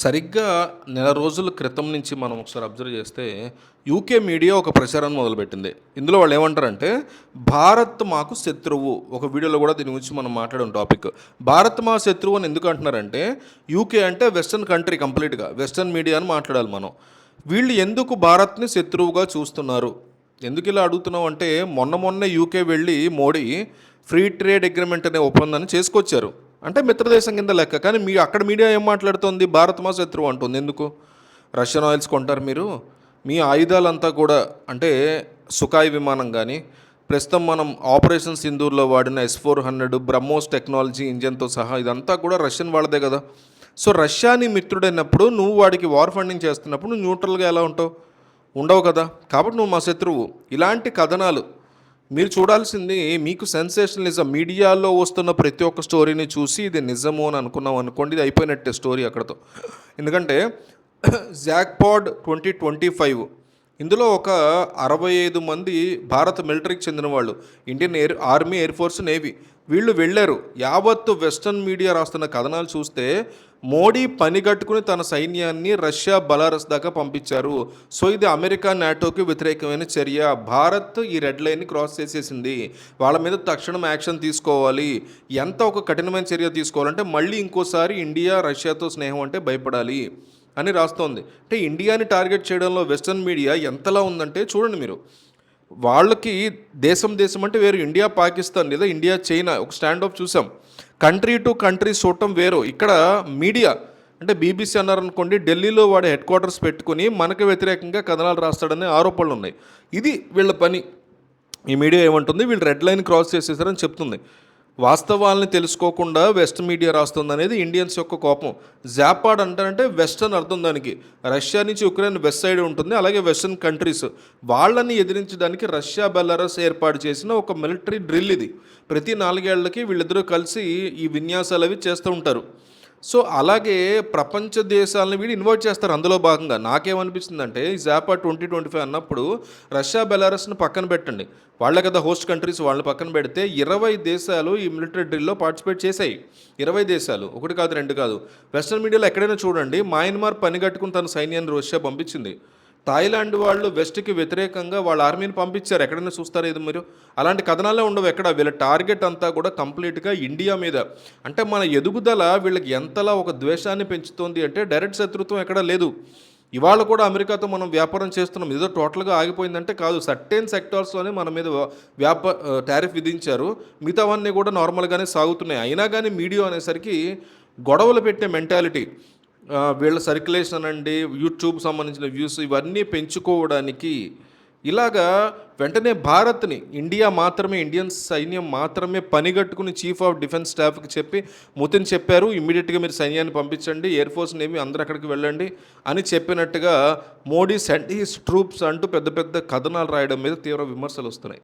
సరిగ్గా నెల రోజుల క్రితం నుంచి మనం ఒకసారి అబ్జర్వ్ చేస్తే యూకే మీడియా ఒక ప్రచారం మొదలుపెట్టింది. ఇందులో వాళ్ళు ఏమంటారంటే భారత్ మాకు శత్రువు. ఒక వీడియోలో కూడా దీని గురించి మనం మాట్లాడిన టాపిక్. భారత్ మా శత్రువు అని ఎందుకు అంటున్నారంటే యూకే అంటే వెస్టర్న్ కంట్రీ కంప్లీట్గా వెస్టర్న్ మీడియా అని మాట్లాడాలి మనం. వీళ్ళు ఎందుకు భారత్ని శత్రువుగా చూస్తున్నారు? ఎందుకు ఇలా అడుగుతున్నాం అంటే మొన్న మొన్న యూకే వెళ్ళి మోడీ ఫ్రీ ట్రేడ్ అగ్రిమెంట్ అనే ఒప్పందాన్ని చేసుకొచ్చారు. అంటే మిత్రదేశం కింద లెక్క. కానీ మీ అక్కడ మీడియా ఏం మాట్లాడుతోంది? భారత్ మా శత్రువు అంటుంది. ఎందుకు? రష్యన్ ఆయిల్స్ కొంటారు మీరు. మీ ఆయుధాలంతా కూడా అంటే సుఖాయి విమానం కానీ ప్రస్తుతం మనం ఆపరేషన్ సింధూర్లో వాడిన S four hundred BrahMos technology ఇంజన్తో సహా ఇదంతా కూడా రష్యన్ వాళ్ళదే కదా. సో రష్యాని మిత్రుడైనప్పుడు నువ్వు వాడికి వార్ ఫండింగ్ చేస్తున్నప్పుడు నువ్వు న్యూట్రల్గా ఎలా ఉంటావు? ఉండవు కదా. కాబట్టి నువ్వు మా శత్రువు. ఇలాంటి కథనాలు మీరు చూడాల్సింది మీకు సెన్సేషనలిజం మీడియాలో వస్తున్న ప్రతి ఒక్క స్టోరీని చూసి ఇది నిజము అని అనుకున్నాం అనుకోండి ఇది అయిపోయినట్టే స్టోరీ అక్కడతో. ఎందుకంటే జాక్పాడ్ ట్వంటీ ట్వంటీ ఫైవ్ ఇందులో ఒక అరవై ఐదు మంది భారత మిలిటరీకి చెందిన వాళ్ళు Indian air army air force navy వీళ్ళు వెళ్ళారు. యావత్తు వెస్ట్రన్ మీడియా రాస్తున్న కథనాలు చూస్తే మోడీ పని కట్టుకుని తన సైన్యాన్ని రష్యా బలారస్ దాకా పంపించారు. సో ఇది అమెరికా నాటోకి వ్యతిరేకమైన చర్య. భారత్ ఈ రెడ్ లైన్ని క్రాస్ చేసేసింది. వాళ్ళ మీద తక్షణం యాక్షన్ తీసుకోవాలి. ఎంత ఒక కఠినమైన చర్య తీసుకోవాలంటే మళ్ళీ ఇంకోసారి ఇండియా రష్యాతో స్నేహం అంటే భయపడాలి అని రాస్తోంది. అంటే ఇండియాని టార్గెట్ చేయడంలో వెస్టర్న్ మీడియా ఎంతలా ఉందంటే చూడండి మీరు. వాళ్ళకి దేశం దేశం అంటే వేరు. ఇండియా పాకిస్తాన్ లేదా ఇండియా చైనా ఒక స్టాండ్ ఆఫ్ చూసాం. కంట్రీ టు కంట్రీ చూడటం వేరు. ఇక్కడ మీడియా అంటే బీబీసీ అన్నారనుకోండి ఢిల్లీలో వాడు హెడ్ క్వార్టర్స్ పెట్టుకుని మనకు వ్యతిరేకంగా కథనాలు రాస్తాడనే ఆరోపణలు ఉన్నాయి. ఇది వీళ్ళ పని. ఈ మీడియా ఏమంటుంది? వీళ్ళు రెడ్ లైన్ క్రాస్ చేసేసారని చెప్తుంది. వాస్తవాలని తెలుసుకోకుండా వెస్ట్ మీడియా రాస్తుంది అనేది ఇండియన్స్ యొక్క కోపం. జాపాడ్ అంటారంటే వెస్టర్న్ అర్థం దానికి. రష్యా నుంచి ఉక్రెయిన్ వెస్ట్ సైడ్ ఉంటుంది అలాగే వెస్టర్న్ కంట్రీస్. వాళ్ళని ఎదిరించడానికి రష్యా బెలారస్ ఏర్పాటు చేసిన ఒక మిలిటరీ డ్రిల్ ఇది. ప్రతి నాలుగేళ్ళకి వీళ్ళిద్దరూ కలిసి ఈ విన్యాసాలు అవి చేస్తూ ఉంటారు. సో అలాగే ప్రపంచ దేశాలను వీడు ఇన్వైట్ చేస్తారు అందులో భాగంగా. నాకేమనిపిస్తుందంటే ఈ జాపా ట్వంటీ ట్వంటీ ఫైవ్ అన్నప్పుడు రష్యా బెలారస్ని పక్కన పెట్టండి. వాళ్ళ కదా హోస్ట్ కంట్రీస్ వాళ్ళని పక్కన పెడితే ఇరవై దేశాలు ఈ మిలిటరీ డ్రిల్లో పార్టిసిపేట్ చేశాయి. ఇరవై దేశాలు ఒకటి కాదు రెండు కాదు. వెస్ట్రన్ మీడియాలో ఎక్కడైనా చూడండి మయన్మార్ పని కట్టుకుని తన సైన్యాన్ని రష్యా పంపించింది. థాయిలాండ్ వాళ్ళు వెస్ట్కి వ్యతిరేకంగా వాళ్ళ ఆర్మీని పంపించారు. ఎక్కడైనా చూస్తారు ఇది మీరు? అలాంటి కథనాలే ఉండవు ఎక్కడ? వీళ్ళ టార్గెట్ అంతా కూడా కంప్లీట్గా ఇండియా మీద. అంటే మన ఎదుగుదల వీళ్ళకి ఎంతలా ఒక ద్వేషాన్ని పెంచుతోంది అంటే డైరెక్ట్ శత్రుత్వం ఎక్కడా లేదు. ఇవాళ కూడా అమెరికాతో మనం వ్యాపారం చేస్తున్నాం. ఏదో టోటల్గా ఆగిపోయిందంటే కాదు. సర్టెన్ సెక్టార్స్లోనే మన మీద వ్యాప టారిఫ్ విధించారు. మిగతావన్నీ కూడా నార్మల్గానే సాగుతున్నాయి. అయినా కానీ మీడియా అనేసరికి గొడవలు పెట్టే మెంటాలిటీ. వీళ్ళ సర్క్యులేషన్ అండి యూట్యూబ్ సంబంధించిన వ్యూస్ ఇవన్నీ పెంచుకోవడానికి ఇలాగా వెంటనే భారత్ని ఇండియా మాత్రమే ఇండియన్ సైన్యం మాత్రమే పనిగట్టుకుని చీఫ్ ఆఫ్ డిఫెన్స్ స్టాఫ్కి చెప్పి ముతిన్ చెప్పారు ఇమ్మీడియట్గా మీరు సైన్యాన్ని పంపించండి ఎయిర్ ఫోర్స్ నేవి అందరు అక్కడికి వెళ్ళండి అని చెప్పినట్టుగా మోడీ సెండ్ హీస్ ట్రూప్స్ అంటూ పెద్ద పెద్ద కథనాలు రాయడం మీద తీవ్ర విమర్శలు వస్తున్నాయి.